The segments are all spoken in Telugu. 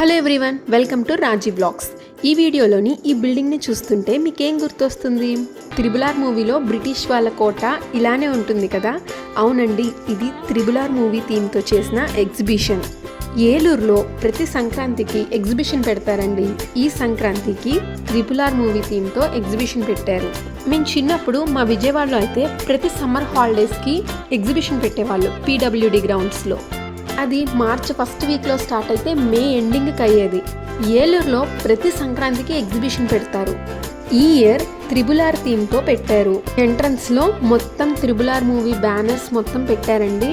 Hello everyone welcome to Raji blogs ఈ వీడియోలోని ఈ బిల్డింగ్ని చూస్తుంటే మీకేం గుర్తొస్తుంది? త్రిబులార్ మూవీలో బ్రిటిష్ వాళ్ళ కోట ఇలానే ఉంటుంది కదా? అవునండి ఇది త్రిబులార్ మూవీ థీమ్తో చేసిన ఎగ్జిబిషన్. ఏలూరులో ప్రతి సంక్రాంతికి ఎగ్జిబిషన్ పెడతారండి. ఈ సంక్రాంతికి త్రిపులార్ మూవీ థీమ్తో ఎగ్జిబిషన్ పెట్టారు. మేము చిన్నప్పుడు మా విజయవాడలో అయితే ప్రతి సమ్మర్ హాలిడేస్కి ఎగ్జిబిషన్ పెట్టేవాళ్ళు పీడబ్ల్యూడి గ్రౌండ్స్లో అది మార్చ్ ఫస్ట్ వీక్లో స్టార్ట్ అయితే మే ఎండింగ్కి అయ్యేది ఏలూరులో ప్రతి సంక్రాంతికి ఎగ్జిబిషన్ పెడతారు. ఈ ఇయర్ త్రిబులార్ థీమ్తో పెట్టారు. ఎంట్రన్స్లో మొత్తం త్రిబులార్ మూవీ బ్యానర్స్ మొత్తం పెట్టారండి.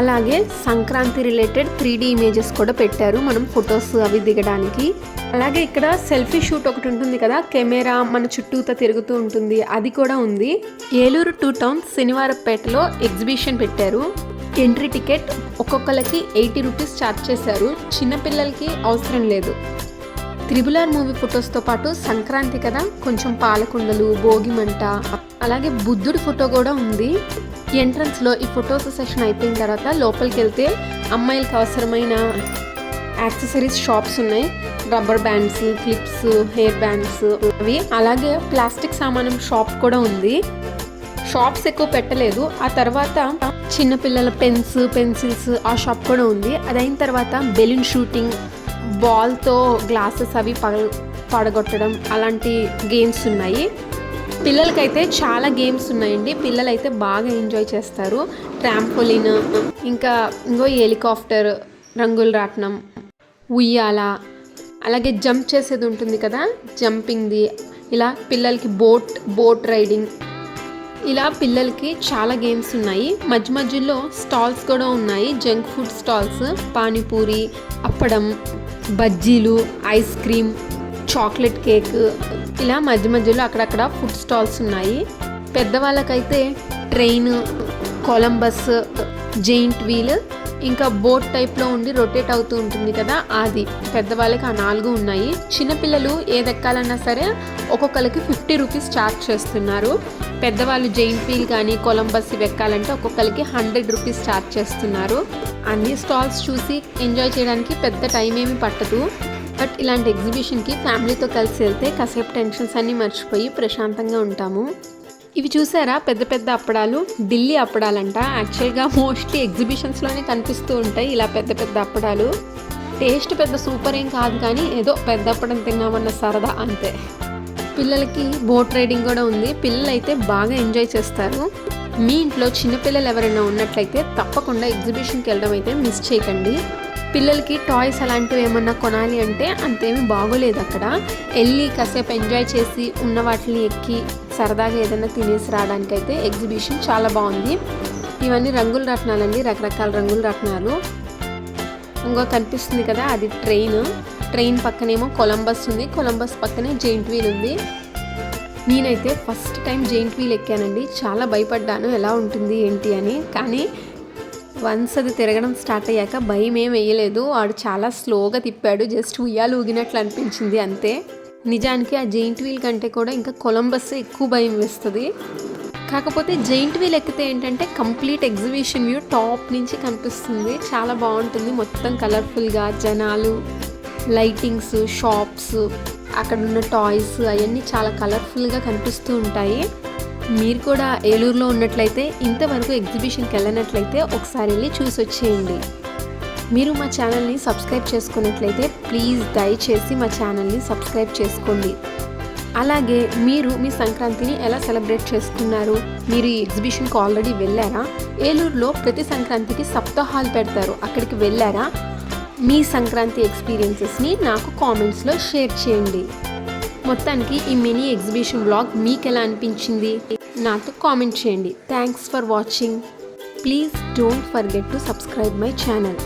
అలాగే Sankranti related three D images కూడా పెట్టారు మనం ఫొటోస్ అవి దిగడానికి. అలాగే ఇక్కడ సెల్ఫీ షూట్ ఒకటి ఉంటుంది కదా కెమెరా మన చుట్టూతో తిరుగుతూ ఉంటుంది అది కూడా ఉంది. ఏలూరు టూ టౌన్ శనివారపేటలో ఎగ్జిబిషన్ పెట్టారు. ఎంట్రీ టికెట్ ఒక్కొక్కరికి ఎయిటీ రూపీస్ ఛార్జ్ చేశారు. చిన్నపిల్లలకి అవసరం లేదు. త్రిబులార్ మూవీ ఫొటోస్తో పాటు సంక్రాంతి కదా కొంచెం పాలకుండలు భోగి మంట అలాగే బుద్ధుడి ఫోటో కూడా ఉంది. ఎంట్రన్స్లో ఈ ఫొటోస్ సెషన్ అయిపోయిన తర్వాత లోపలికి వెళ్తే అమ్మాయిలకి అవసరమైన యాక్సెసరీస్ షాప్స్ ఉన్నాయి. Rubber bands clips hair bands అవి. అలాగే ప్లాస్టిక్ సామానం షాప్ కూడా ఉంది. షాప్స్ ఎక్కువ పెట్టలేదు. ఆ తర్వాత చిన్నపిల్లల పెన్స్ పెన్సిల్స్ ఆ షాప్ కూడా ఉంది. అది అయిన తర్వాత బెలూన్ షూటింగ్ బాల్తో గ్లాసెస్ అవి పగ పడగొట్టడం అలాంటి గేమ్స్ ఉన్నాయి. పిల్లలకైతే చాలా గేమ్స్ ఉన్నాయండి. పిల్లలైతే బాగా ఎంజాయ్ చేస్తారు. ట్రాంపోలిన్ ఇంకా ఇంకో హెలికాప్టర్ రంగుల రాట్నం ఉయ్యాల అలాగే జంప్ చేసేది ఉంటుంది కదా? జంపింగ్ది ఇలా పిల్లలకి బోట్ బోట్ రైడింగ్ ఇలా పిల్లలకి చాలా గేమ్స్ ఉన్నాయి. మధ్య మధ్యలో స్టాల్స్ కూడా ఉన్నాయి. Junk food stalls panipuri appadam బజ్జీలు ఐస్ క్రీమ్ చాక్లెట్ కేక్ ఇలా మధ్య మధ్యలో అక్కడక్కడ ఫుడ్ స్టాల్స్ ఉన్నాయి. పెద్దవాళ్ళకైతే ట్రైన్ కొలంబస్ జెయింట్ వీల్ ఇంకా బోట్ టైప్లో ఉండి రొటేట్ అవుతూ ఉంటుంది కదా అది. పెద్దవాళ్ళకి ఆ నాలుగు ఉన్నాయి. చిన్నపిల్లలు ఏది ఎక్కాలన్నా సరే ఒక్కొక్కరికి ఫిఫ్టీ రూపీస్ ఛార్జ్ చేస్తున్నారు. పెద్దవాళ్ళు జైన్ ఫీల్ కానీ కొలంబస్ ఇవి ఎక్కాలంటే ఒక్కొక్కరికి హండ్రెడ్ రూపీస్ ఛార్జ్ చేస్తున్నారు. అన్ని స్టాల్స్ చూసి ఎంజాయ్ చేయడానికి పెద్ద టైం ఏమి పట్టదు. బట్ ఇలాంటి ఎగ్జిబిషన్కి ఫ్యామిలీతో కలిసి వెళ్తే కాసేపు టెన్షన్స్ అన్నీ మర్చిపోయి ప్రశాంతంగా ఉంటాము. ఇవి చూసారా? పెద్ద పెద్ద అప్పడాలు. ఢిల్లీ అప్పడాలంట. యాక్చువల్గా మోస్ట్లీ ఎగ్జిబిషన్స్లోనే కనిపిస్తూ ఉంటాయి. ఇలా పెద్ద పెద్ద అప్పడాలు. టేస్ట్ పెద్ద సూపర్ ఏం కాదు కానీ ఏదో పెద్ద అప్పడం తిన్నామన్న సరదా అంతే. పిల్లలకి బోట్ రైడింగ్ కూడా ఉంది. పిల్లలు అయితే బాగా ఎంజాయ్ చేస్తారు. మీ ఇంట్లో చిన్నపిల్లలు ఎవరైనా ఉన్నట్లయితే తప్పకుండా ఎగ్జిబిషన్కి వెళ్ళడం అయితే మిస్ చేయకండి. పిల్లలకి టాయ్స్ అలాంటివి ఏమన్నా కొనాలి అంటే అంతేమి బాగోలేదు అక్కడ. వెళ్ళి కాసేపు ఎంజాయ్ చేసి ఉన్న వాటిని ఎక్కి సరదాగా ఏదైనా తినేసి రావడానికి అయితే ఎగ్జిబిషన్ చాలా బాగుంది. ఇవన్నీ రంగుల రత్నాలండి రకరకాల రంగుల రత్నాలు. ఇంకో కనిపిస్తుంది కదా అది ట్రైన్. ట్రైన్ పక్కనేమో కొలంబస్ ఉంది. కొలంబస్ పక్కనే జెయింట్ వీల్ ఉంది. నేనైతే ఫస్ట్ టైం జెయింట్ వీల్ ఎక్కానండి. చాలా భయపడ్డాను ఎలా ఉంటుంది ఏంటి అని. కానీ వన్స్ అది తిరగడం స్టార్ట్ అయ్యాక భయం ఏం వేయలేదు. వాడు చాలా స్లోగా తిప్పాడు. జస్ట్ ఉయ్యాలు ఊగినట్లు అనిపించింది అంతే. నిజానికి ఆ జెయింట్ వీల్ కంటే కూడా ఇంకా కొలంబస్ ఎక్కువ భయం వేస్తుంది. కాకపోతే జెయింట్ వీల్ ఎక్కితే ఏంటంటే కంప్లీట్ ఎగ్జిబిషన్ వ్యూ టాప్ నుంచి కనిపిస్తుంది. చాలా బాగుంటుంది. మొత్తం కలర్ఫుల్గా జనాలు లైటింగ్స్ షాప్స్ అక్కడ ఉన్న టాయ్స్ అవన్నీ చాలా కలర్ఫుల్గా కనిపిస్తూ ఉంటాయి. మీరు కూడా ఏలూరులో ఉన్నట్లయితే ఇంతవరకు ఎగ్జిబిషన్కి వెళ్ళినట్లయితే ఒకసారి వెళ్ళి చూసి వచ్చేయండి. మీరు మా ఛానల్ని సబ్స్క్రైబ్ చేసుకున్నట్లయితే ప్లీజ్ దయచేసి మా ఛానల్ని సబ్స్క్రైబ్ చేసుకోండి. అలాగే మీరు మీ సంక్రాంతిని ఎలా సెలబ్రేట్ చేసుకున్నారు? మీరు ఈ ఎగ్జిబిషన్కి ఆల్రెడీ వెళ్ళారా? ఏలూరులో ప్రతి సంక్రాంతికి సప్తాహాలు పెడతారు. అక్కడికి వెళ్ళారా? మీ సంక్రాంతి ఎక్స్పీరియన్సెస్ని నాకు కామెంట్స్లో షేర్ చేయండి. మొత్తానికి ఈ మినీ ఎగ్జిబిషన్ బ్లాగ్ మీకు ఎలా అనిపించింది? నాతో కామెంట్ చేయండి. Thanks for watching please don't forget to subscribe my channel